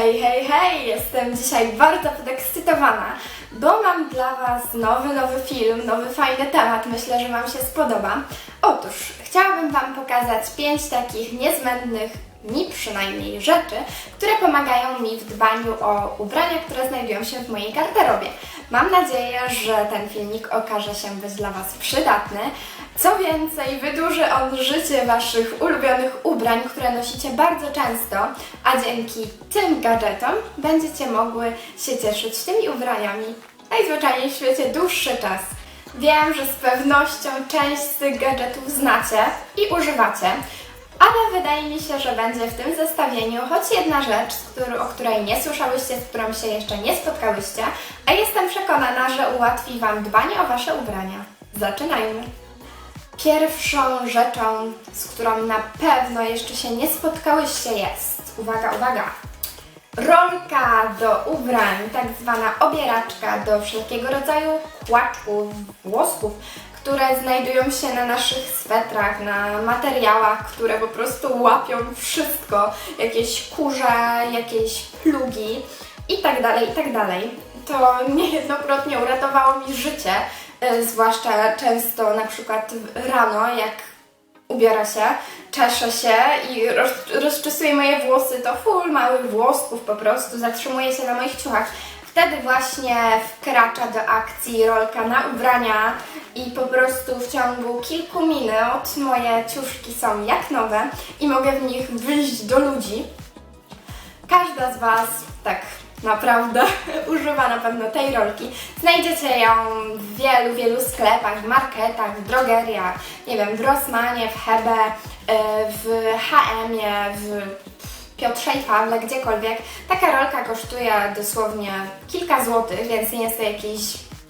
Hej, hej, hej! Jestem dzisiaj bardzo podekscytowana, bo mam dla Was nowy, nowy film, nowy fajny temat. Myślę, że Wam się spodoba. Otóż chciałabym Wam pokazać pięć takich niezbędnych, mi przynajmniej, rzeczy, które pomagają mi w dbaniu o ubrania, które znajdują się w mojej garderobie. Mam nadzieję, że ten filmik okaże się być dla Was przydatny. Co więcej, wydłuży on życie Waszych ulubionych ubrań, które nosicie bardzo często, a dzięki tym gadżetom będziecie mogły się cieszyć tymi ubraniami najzwyczajniej w świecie dłuższy czas. Wiem, że z pewnością część z tych gadżetów znacie i używacie, ale wydaje mi się, że będzie w tym zestawieniu choć jedna rzecz, o której nie słyszałyście, z którą się jeszcze nie spotkałyście, a jestem przekonana, że ułatwi Wam dbanie o Wasze ubrania. Zaczynajmy! Pierwszą rzeczą, z którą na pewno jeszcze się nie spotkałyście jest, uwaga, uwaga, rolka do ubrań, tak zwana obieraczka do wszelkiego rodzaju kłaczków, włosków, które znajdują się na naszych swetrach, na materiałach, które po prostu łapią wszystko, jakieś kurze, jakieś plugi i tak dalej, i tak. To niejednokrotnie uratowało mi życie, zwłaszcza często na przykład rano, jak ubiera się, czeszę się i roz, rozczesuję moje włosy, to full małych włosków po prostu zatrzymuje się na moich ciuchach. Wtedy właśnie wkracza do akcji rolka na ubrania i po prostu w ciągu kilku minut moje ciuszki są jak nowe i mogę w nich wyjść do ludzi. Każda z Was, tak naprawdę, używa na pewno tej rolki. Znajdziecie ją w wielu, wielu sklepach, w marketach, w drogeriach, nie wiem, w Rossmanie, w Hebe, y, w H&M-ie, w Piotrze i Pawle, gdziekolwiek. Taka rolka kosztuje dosłownie kilka złotych, więc nie jest to jakiś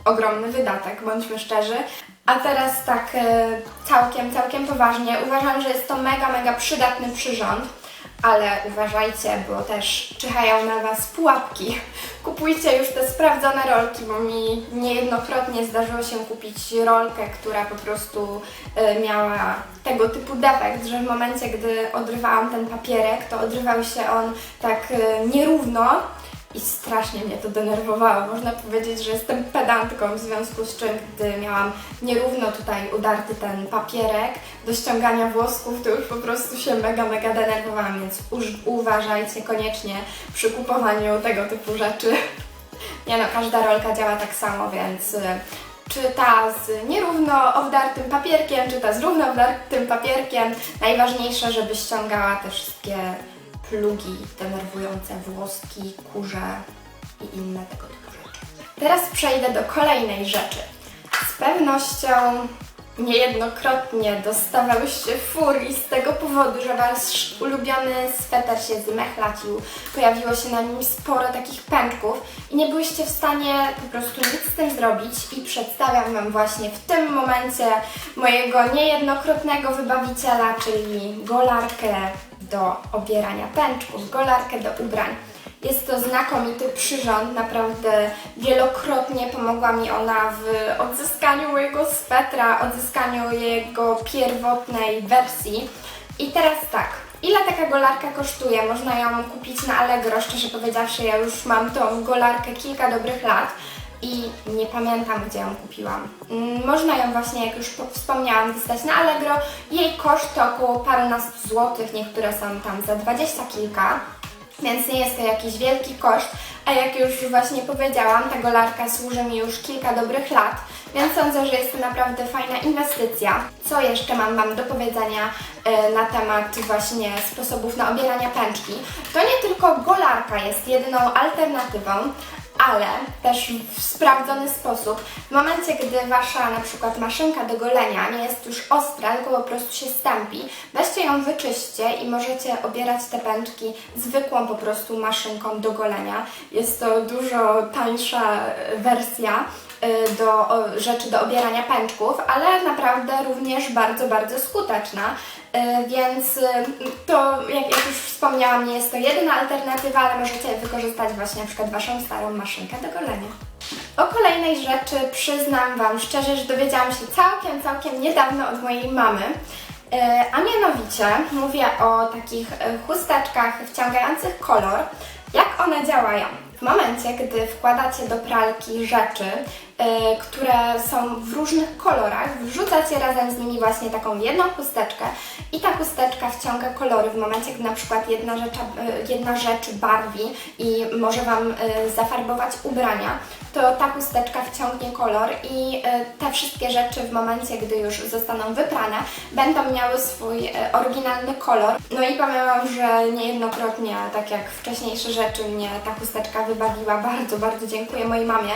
ogromny wydatek, bądźmy szczerzy. A teraz tak e, całkiem, całkiem poważnie, uważam, że jest to mega, mega przydatny przyrząd, ale uważajcie, bo też czyhają na Was pułapki. Kupujcie już te sprawdzone rolki, bo mi niejednokrotnie zdarzyło się kupić rolkę, która po prostu e, miała tego typu defekt, że w momencie, gdy odrywałam ten papierek, to odrywał się on tak e, nierówno i strasznie mnie to denerwowało. Można powiedzieć, że jestem pedantką, w związku z czym, gdy miałam nierówno tutaj udarty ten papierek do ściągania włosków, to już po prostu się mega, mega denerwowałam, więc uważajcie koniecznie przy kupowaniu tego typu rzeczy. Nie no, każda rolka działa tak samo, więc y, czy ta z nierówno obdartym papierkiem, czy ta z równo obdartym papierkiem, najważniejsze, żeby ściągała te wszystkie plugi denerwujące, włoski, kurze i inne tego typu rzeczy. Teraz przejdę do kolejnej rzeczy. Z pewnością niejednokrotnie dostawałyście furii z tego powodu, że wasz ulubiony sweter się zmechlacił, pojawiło się na nim sporo takich pęczków i nie byłyście w stanie po prostu nic z tym zrobić i przedstawiam Wam właśnie w tym momencie mojego niejednokrotnego wybawiciela, czyli golarkę do obierania pęczków, golarkę do ubrań. Jest to znakomity przyrząd, naprawdę wielokrotnie pomogła mi ona w odzyskaniu mojego swetra, odzyskaniu jego pierwotnej wersji. I teraz tak, ile taka golarka kosztuje? Można ją kupić na Allegro, szczerze powiedziawszy, ja już mam tą golarkę kilka dobrych lat i nie pamiętam, gdzie ją kupiłam. Mm, Można ją właśnie, jak już po- wspomniałam, dostać na Allegro. Jej koszt to około parunastu złotych, niektóre są tam za dwadzieścia kilka więc nie jest to jakiś wielki koszt, a jak już właśnie powiedziałam, ta golarka służy mi już kilka dobrych lat, więc sądzę, że jest to naprawdę fajna inwestycja. Co jeszcze mam Wam do powiedzenia e, na temat właśnie sposobów na obierania pęczki? To nie tylko golarka jest jedyną alternatywą, ale też w sprawdzony sposób. W momencie, gdy Wasza na przykład maszynka do golenia nie jest już ostra, tylko po prostu się stępi, weźcie ją, wyczyście i możecie obierać te pęczki zwykłą po prostu maszynką do golenia. Jest to dużo tańsza wersja y, do rzeczy do obierania pęczków, ale naprawdę również bardzo, bardzo skuteczna. Y, Więc y, to, jak, już wspomniałam, nie jest to jedyna alternatywa, ale możecie wykorzystać właśnie na przykład Waszą starą maszynkę do golenia. O kolejnej rzeczy przyznam Wam szczerze, że dowiedziałam się całkiem, całkiem niedawno od mojej mamy. E, A mianowicie mówię o takich e, chusteczkach wciągających kolor. Jak one działają? W momencie, gdy wkładacie do pralki rzeczy, yy, które są w różnych kolorach, wrzucacie razem z nimi właśnie taką jedną chusteczkę i ta chusteczka wciąga kolory. W momencie, gdy na przykład jedna rzecz, yy, jedna rzecz barwi i może Wam yy, zafarbować ubrania, to ta chusteczka wciągnie kolor i yy, te wszystkie rzeczy w momencie, gdy już zostaną wyprane, będą miały swój yy, oryginalny kolor. No i Wam, że niejednokrotnie, tak jak wcześniejsze rzeczy, mnie ta chusteczka wybawiła. Bardzo, bardzo dziękuję mojej mamie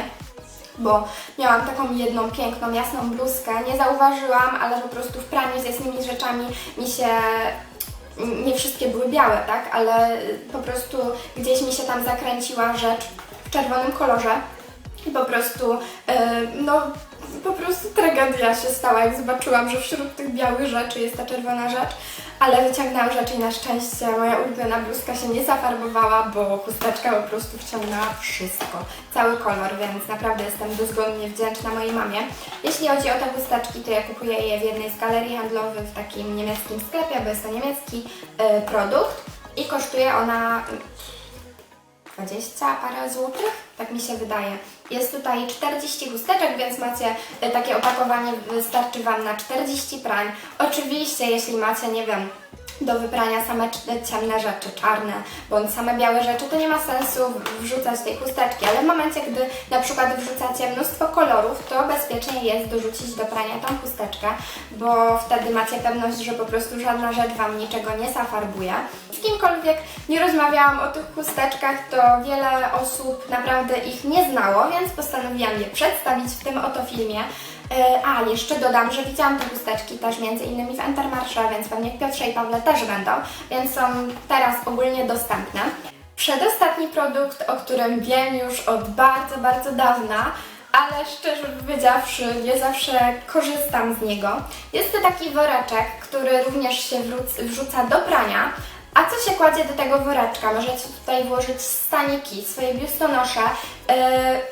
bo miałam taką jedną piękną, jasną bluzkę. Nie zauważyłam, ale po prostu w praniu z jasnymi rzeczami mi się nie wszystkie były białe, tak? Ale po prostu gdzieś mi się tam zakręciła rzecz w czerwonym kolorze i po prostu, yy, no, po prostu tragedia się stała, jak zobaczyłam, że wśród tych białych rzeczy jest ta czerwona rzecz, ale wyciągnęłam rzeczy i na szczęście moja ulubiona bluzka się nie zafarbowała, bo chusteczka po prostu wciągnęła wszystko, cały kolor, więc naprawdę jestem dozgonnie wdzięczna mojej mamie. Jeśli chodzi o te chusteczki, to ja kupuję je w jednej z galerii handlowych w takim niemieckim sklepie, bo jest to niemiecki yy, produkt i kosztuje ona 20 parę złotych, tak mi się wydaje. Jest tutaj 40 chusteczek, więc macie e, takie opakowanie, wystarczy Wam na 40 prań. Oczywiście, jeśli macie, nie wiem, do wyprania same c- ciemne rzeczy, czarne, bądź same białe rzeczy, to nie ma sensu wrzucać tej chusteczki, ale w momencie, gdy na przykład wrzucacie mnóstwo kolorów, to bezpiecznie jest dorzucić do prania tą chusteczkę, bo wtedy macie pewność, że po prostu żadna rzecz Wam niczego nie zafarbuje. Kimkolwiek nie rozmawiałam o tych chusteczkach, to wiele osób naprawdę ich nie znało, więc postanowiłam je przedstawić w tym oto filmie. E, A, jeszcze dodam, że widziałam te chusteczki też między innymi w Entermarsze, więc pewnie w Piotrze i Pawle też będą, więc są teraz ogólnie dostępne. Przedostatni produkt, o którym wiem już od bardzo, bardzo dawna, ale szczerze powiedziawszy, nie zawsze korzystam z niego. Jest to taki woreczek, który również się wrzuc- wrzuca do prania. A co się kładzie do tego woreczka? Możecie tutaj włożyć staniki, swoje biustonosze. Yy,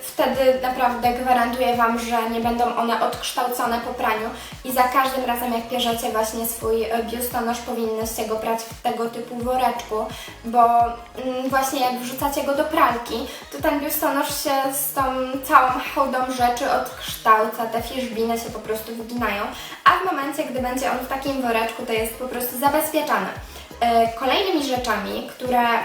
wtedy naprawdę gwarantuję Wam, że nie będą one odkształcone po praniu i za każdym razem jak pierzecie właśnie swój e, biustonosz powinnyście go brać w tego typu woreczku, bo mm, właśnie jak wrzucacie go do pralki, to ten biustonosz się z tą całą hołdą rzeczy odkształca, te fiszbiny się po prostu wyginają, a w momencie, gdy będzie on w takim woreczku, to jest po prostu zabezpieczany. E, Kolejnymi rzeczami, które e,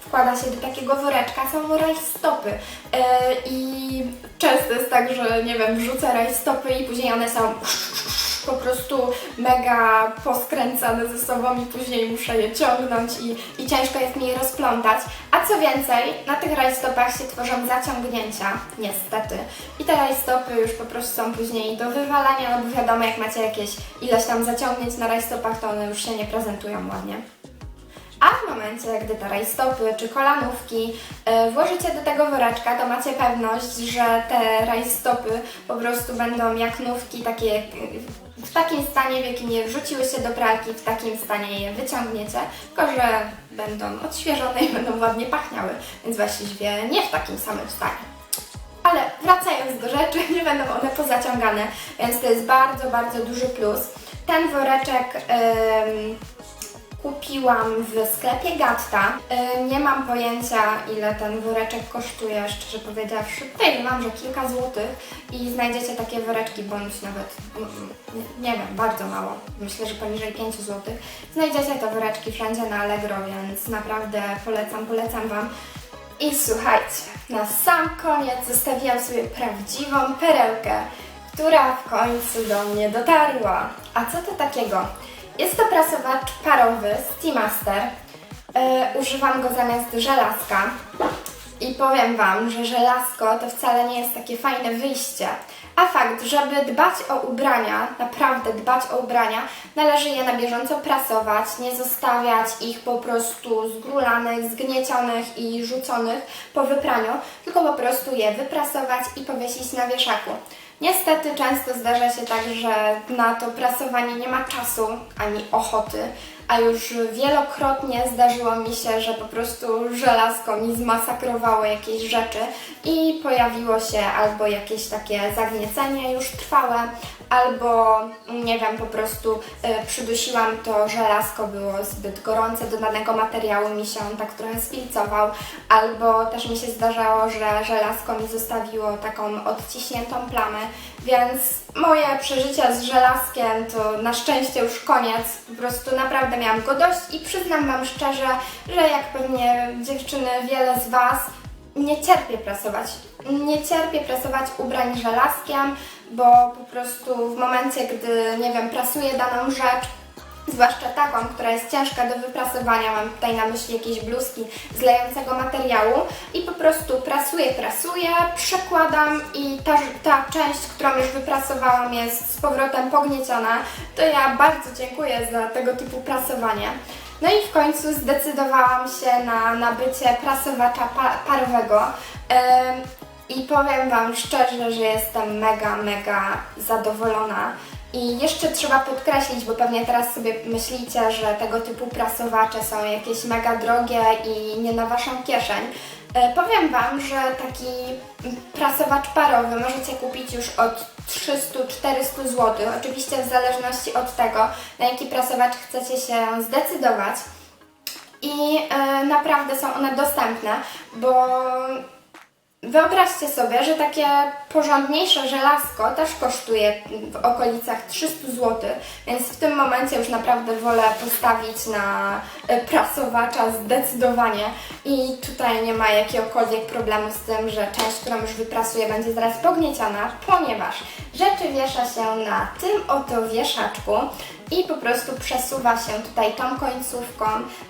wkłada się do takiego woreczka są rajstopy. E, I często jest tak, że nie wiem, wrzucę rajstopy i później one są po prostu mega poskręcane ze sobą i później muszę je ciągnąć i, i ciężko jest mi je rozplątać. A co więcej, na tych rajstopach się tworzą zaciągnięcia, niestety. I te rajstopy już po prostu są później do wywalania, no bo wiadomo, jak macie jakieś ileś tam zaciągnięć na rajstopach, to one już się nie prezentują ładnie. A w momencie, gdy te rajstopy czy kolanówki e, włożycie do tego woreczka, to macie pewność, że te rajstopy po prostu będą jak nówki, takie w takim stanie, w jakim je wrzuciły się do pralki, w takim stanie je wyciągniecie, tylko że będą odświeżone i będą ładnie pachniały, więc właściwie nie w takim samym stanie. Ale wracając do rzeczy, nie będą one pozaciągane, więc to jest bardzo, bardzo duży plus. Ten woreczek em, kupiłam w sklepie Gatta. Ym, Nie mam pojęcia, ile ten woreczek kosztuje, szczerze powiedziawszy. Mam, że kilka złotych i znajdziecie takie woreczki, bądź nawet, mm, mm, nie wiem, bardzo mało. Myślę, że poniżej 5 złotych. Znajdziecie te woreczki wszędzie na Allegro, więc naprawdę polecam, polecam Wam. I słuchajcie, na sam koniec zostawiłam sobie prawdziwą perełkę, która w końcu do mnie dotarła. A co to takiego? Jest to prasowacz parowy Steamaster. E, używam go zamiast żelazka. I powiem Wam, że żelazko to wcale nie jest takie fajne wyjście. A fakt, żeby dbać o ubrania, naprawdę dbać o ubrania, należy je na bieżąco prasować, nie zostawiać ich po prostu zgrulanych, zgniecionych i rzuconych po wypraniu, tylko po prostu je wyprasować i powiesić na wieszaku. Niestety często zdarza się tak, że na to prasowanie nie ma czasu ani ochoty, a już wielokrotnie zdarzyło mi się, że po prostu żelazko mi zmasakrowało jakieś rzeczy i pojawiło się albo jakieś takie zagniecenie już trwałe, albo nie wiem, po prostu y, przydusiłam to żelazko, było zbyt gorące do danego materiału, mi się on tak trochę spilcował, albo też mi się zdarzało, że żelazko mi zostawiło taką odciśniętą plamę, więc moje przeżycia z żelazkiem to na szczęście już koniec, po prostu naprawdę miałam go dość i przyznam Wam szczerze, że jak pewnie dziewczyny, wiele z Was, nie cierpię prasować. Nie cierpię prasować ubrań żelazkiem, bo po prostu w momencie, gdy, nie wiem, prasuję daną rzecz, zwłaszcza taką, która jest ciężka do wyprasowania, mam tutaj na myśli jakieś bluzki z lejącego materiału i po prostu prasuję, prasuję, przekładam i ta, ta część, którą już wyprasowałam jest z powrotem pognieciona, to ja bardzo dziękuję za tego typu prasowanie. No i w końcu zdecydowałam się na nabycie prasowacza pa parowego. Ym, i powiem Wam szczerze, że jestem mega, mega zadowolona. I jeszcze trzeba podkreślić, bo pewnie teraz sobie myślicie, że tego typu prasowacze są jakieś mega drogie i nie na Waszą kieszeń. E, powiem Wam, że taki prasowacz parowy możecie kupić już od 300-400 zł. Oczywiście w zależności od tego, na jaki prasowacz chcecie się zdecydować. I e, naprawdę są one dostępne, bo Wyobraźcie sobie, że takie porządniejsze żelazko też kosztuje w okolicach 300 zł, więc w tym momencie już naprawdę wolę postawić na e, prasowacza zdecydowanie. I tutaj nie ma jakiegokolwiek problemu z tym, że część, którą już wyprasuję będzie zaraz pognieciona, ponieważ rzeczy wiesza się na tym oto wieszaczku i po prostu przesuwa się tutaj tą końcówką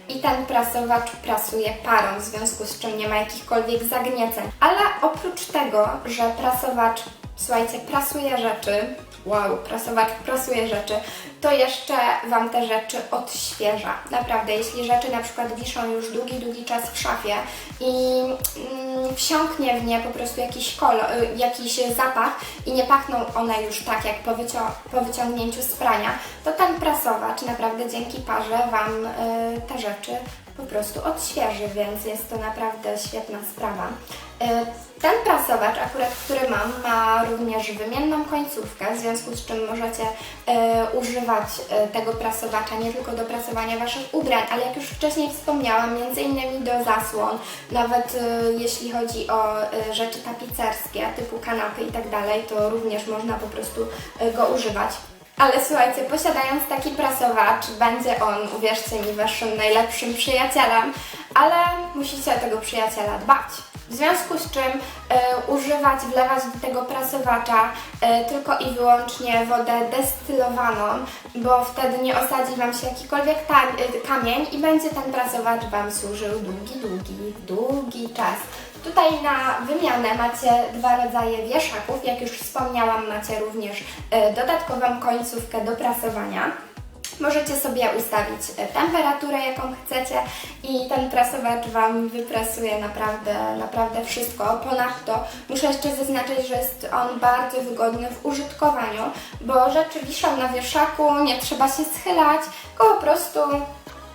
i ten prasowacz prasuje parą, w związku z czym nie ma jakichkolwiek zagnieceń. Ale oprócz tego, że prasowacz, słuchajcie, prasuje rzeczy, wow, prasowacz prasuje rzeczy, to jeszcze Wam te rzeczy odświeża. Naprawdę, jeśli rzeczy na przykład wiszą już długi, długi czas w szafie i mm, wsiąknie w nie po prostu jakiś kolor, y, jakiś zapach i nie pachną one już tak jak po, po wyciągnięciu z prania, to ten prasowacz naprawdę dzięki parze Wam y, te rzeczy po prostu odświeży, więc jest to naprawdę świetna sprawa. Y, ten prasowacz, akurat który mam, ma również wymienną końcówkę, w związku z czym możecie e, używać e, tego prasowacza nie tylko do prasowania Waszych ubrań, ale jak już wcześniej wspomniałam, między innymi do zasłon, nawet e, jeśli chodzi o e, rzeczy tapicerskie, typu kanapy i tak dalej, to również można po prostu e, go używać. Ale słuchajcie, posiadając taki prasowacz, będzie on, uwierzcie mi, waszym najlepszym przyjacielem, ale musicie o tego przyjaciela dbać. W związku z czym e, używać, wlewać do tego prasowacza e, tylko i wyłącznie wodę destylowaną, bo wtedy nie osadzi Wam się jakikolwiek e, kamień i będzie ten prasowacz Wam służył długi, długi, długi czas. Tutaj na wymianę macie dwa rodzaje wieszaków, jak już wspomniałam, macie również e, dodatkową końcówkę do prasowania. Możecie sobie ustawić e, temperaturę, jaką chcecie i ten prasowacz Wam wyprasuje naprawdę, naprawdę wszystko. Ponadto muszę jeszcze zaznaczyć, że jest on bardzo wygodny w użytkowaniu, bo rzeczy wiszą na wieszaku, nie trzeba się schylać, tylko po prostu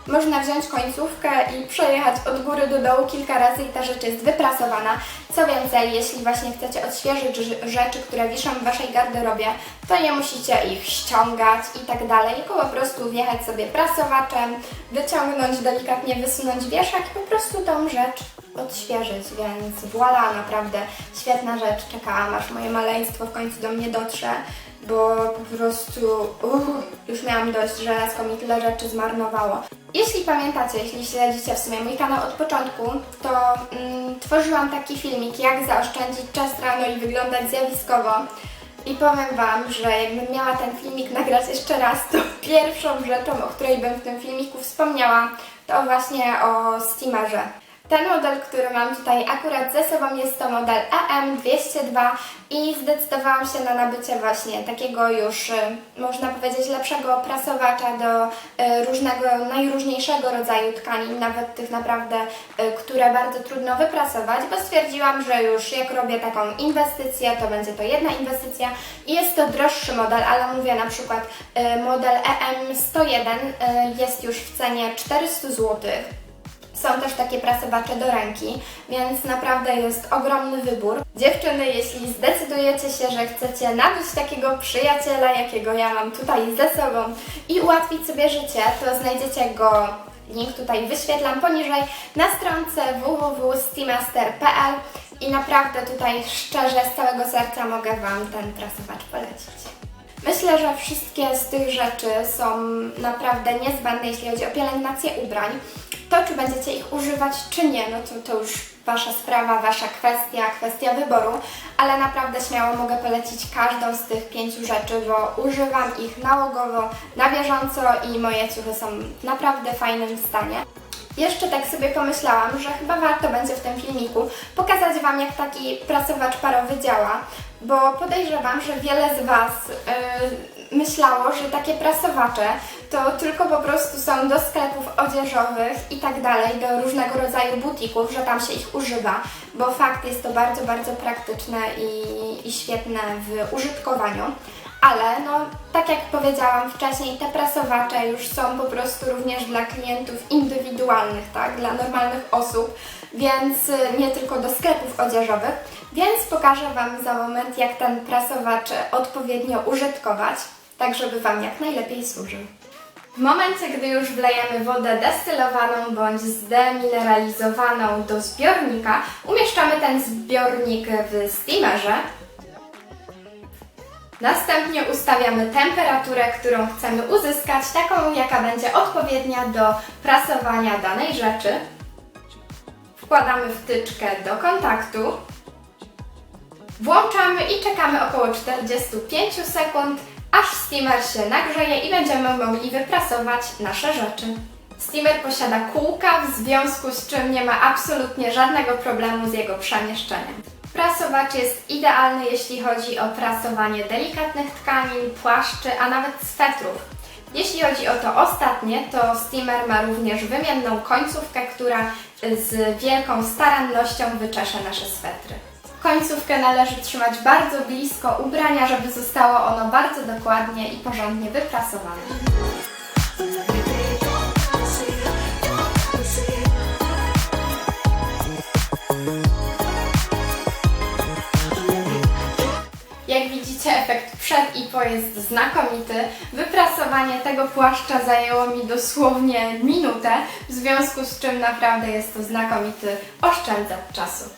można wziąć końcówkę i przejechać od góry do dołu kilka razy i ta rzecz jest wyprasowana. Co więcej, jeśli właśnie chcecie odświeżyć rzeczy, które wiszą w Waszej garderobie, to nie musicie ich ściągać i tak dalej, tylko po prostu wjechać sobie prasowaczem, wyciągnąć, delikatnie wysunąć wieszak i po prostu tą rzecz odświeżyć, więc voilà, naprawdę świetna rzecz. Czekałam, aż moje maleństwo w końcu do mnie dotrze bo po prostu uh, już miałam dość, że lasko mi tyle rzeczy zmarnowało. Jeśli pamiętacie, jeśli śledzicie w sumie mój kanał od początku, to mm, tworzyłam taki filmik, jak zaoszczędzić czas rano i wyglądać zjawiskowo. I powiem Wam, że jakbym miała ten filmik nagrać jeszcze raz, to pierwszą rzeczą, o której bym w tym filmiku wspomniała, to właśnie o steamerze. Ten model, który mam tutaj akurat ze sobą jest to model EM202 i zdecydowałam się na nabycie właśnie takiego już, y, można powiedzieć, lepszego prasowacza do y, różnego, najróżniejszego rodzaju tkanin, nawet tych naprawdę, y, które bardzo trudno wyprasować, bo stwierdziłam, że już jak robię taką inwestycję, to będzie to jedna inwestycja i jest to droższy model, ale mówię na przykład model EM101 y, jest już w cenie 400 zł. Są też takie prasowacze do ręki, więc naprawdę jest ogromny wybór. Dziewczyny, jeśli zdecydujecie się, że chcecie nabyć takiego przyjaciela, jakiego ja mam tutaj ze sobą i ułatwić sobie życie, to znajdziecie go, link tutaj wyświetlam poniżej, na stronce www.steamaster.pl i naprawdę tutaj szczerze, z całego serca mogę Wam ten prasowacz polecić. Myślę, że wszystkie z tych rzeczy są naprawdę niezbędne, jeśli chodzi o pielęgnację ubrań. To, czy będziecie ich używać, czy nie, no to, to już Wasza sprawa, Wasza kwestia, kwestia wyboru, ale naprawdę śmiało mogę polecić każdą z tych pięciu rzeczy, bo używam ich nałogowo, na bieżąco i moje ciuchy są w naprawdę fajnym stanie. Jeszcze tak sobie pomyślałam, że chyba warto będzie w tym filmiku pokazać Wam, jak taki prasowacz parowy działa, bo podejrzewam, że wiele z Was yy, myślało, że takie prasowacze to tylko po prostu są do sklepów odzieżowych i tak dalej, do różnego rodzaju butików, że tam się ich używa, bo fakt jest to bardzo, bardzo praktyczne i, i świetne w użytkowaniu. Ale no, tak jak powiedziałam wcześniej, te prasowacze już są po prostu również dla klientów indywidualnych, tak, dla normalnych osób, więc y, nie tylko do sklepów odzieżowych. Więc pokażę Wam za moment, jak ten prasowacz odpowiednio użytkować, tak żeby Wam jak najlepiej służył. W momencie, gdy już wlejemy wodę destylowaną bądź zdemineralizowaną do zbiornika, umieszczamy ten zbiornik w steamerze. Następnie ustawiamy temperaturę, którą chcemy uzyskać, taką jaka będzie odpowiednia do prasowania danej rzeczy. Wkładamy wtyczkę do kontaktu. Włączamy i czekamy około 45 sekund, aż steamer się nagrzeje i będziemy mogli wyprasować nasze rzeczy. Steamer posiada kółka, w związku z czym nie ma absolutnie żadnego problemu z jego przemieszczeniem. Prasowacz jest idealny, jeśli chodzi o prasowanie delikatnych tkanin, płaszczy, a nawet swetrów. Jeśli chodzi o to ostatnie, to steamer ma również wymienną końcówkę, która z wielką starannością wyczesze nasze swetry. Końcówkę należy trzymać bardzo blisko ubrania, żeby zostało ono bardzo dokładnie i porządnie wyprasowane. Przed i po jest znakomity. Wyprasowanie tego płaszcza zajęło mi dosłownie minutę, w związku z czym naprawdę jest to znakomity oszczędzacz czasu.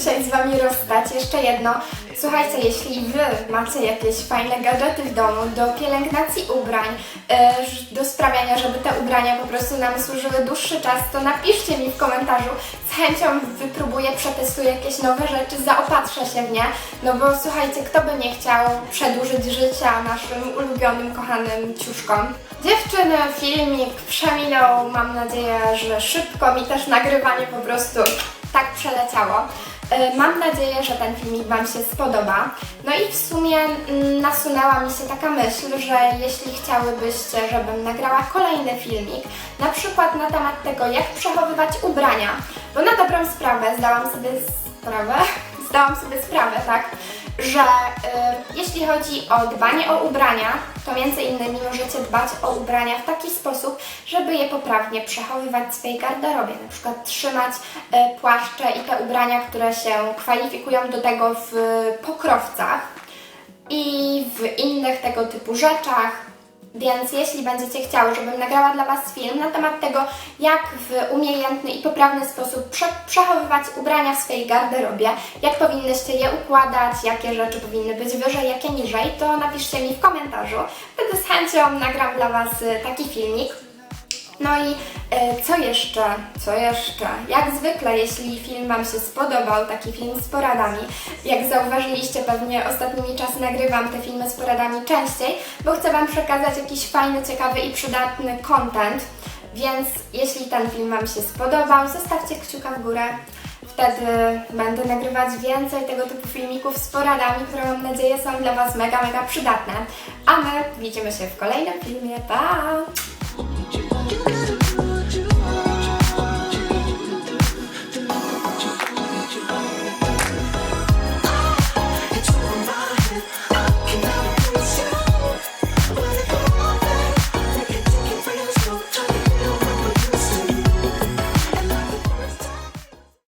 Dzisiaj z Wami rozstać. Jeszcze jedno. Słuchajcie, jeśli Wy macie jakieś fajne gadżety w domu do pielęgnacji ubrań, e, do sprawiania, żeby te ubrania po prostu nam służyły dłuższy czas, to napiszcie mi w komentarzu. Z chęcią wypróbuję, przetestuję jakieś nowe rzeczy, zaopatrzę się w nie. No bo słuchajcie, kto by nie chciał przedłużyć życia naszym ulubionym, kochanym ciuszkom. Dziewczyny, filmik przeminął, mam nadzieję, że szybko mi też nagrywanie po prostu tak przeleciało. E, Mam nadzieję, że ten filmik Wam się spodoba. No i w sumie mm, nasunęła mi się taka myśl, że jeśli chciałybyście, żebym nagrała kolejny filmik, na przykład na temat tego, jak przechowywać ubrania, bo na dobrą sprawę zdałam sobie sprawę, zdałam sobie sprawę, tak, że y, jeśli chodzi o dbanie o ubrania, to między innymi możecie dbać o ubrania w taki sposób, żeby je poprawnie przechowywać w swojej garderobie. Na przykład trzymać y, płaszcze i te ubrania, które się kwalifikują do tego w pokrowcach i w innych tego typu rzeczach. Więc jeśli będziecie chciały, żebym nagrała dla Was film na temat tego, jak w umiejętny i poprawny sposób prze przechowywać ubrania w swojej garderobie, jak powinnyście je układać, jakie rzeczy powinny być wyżej, jakie niżej, to napiszcie mi w komentarzu. Wtedy z chęcią nagram dla Was y, taki filmik. No i e, co jeszcze? Co jeszcze? Jak zwykle, jeśli film Wam się spodobał, taki film z poradami, jak zauważyliście pewnie ostatnimi czasy nagrywam te filmy z poradami częściej, bo chcę Wam przekazać jakiś fajny, ciekawy i przydatny content, więc jeśli ten film Wam się spodobał, zostawcie kciuka w górę. Wtedy będę nagrywać więcej tego typu filmików z poradami, które mam nadzieję są dla Was mega, mega przydatne. A my widzimy się w kolejnym filmie. Pa!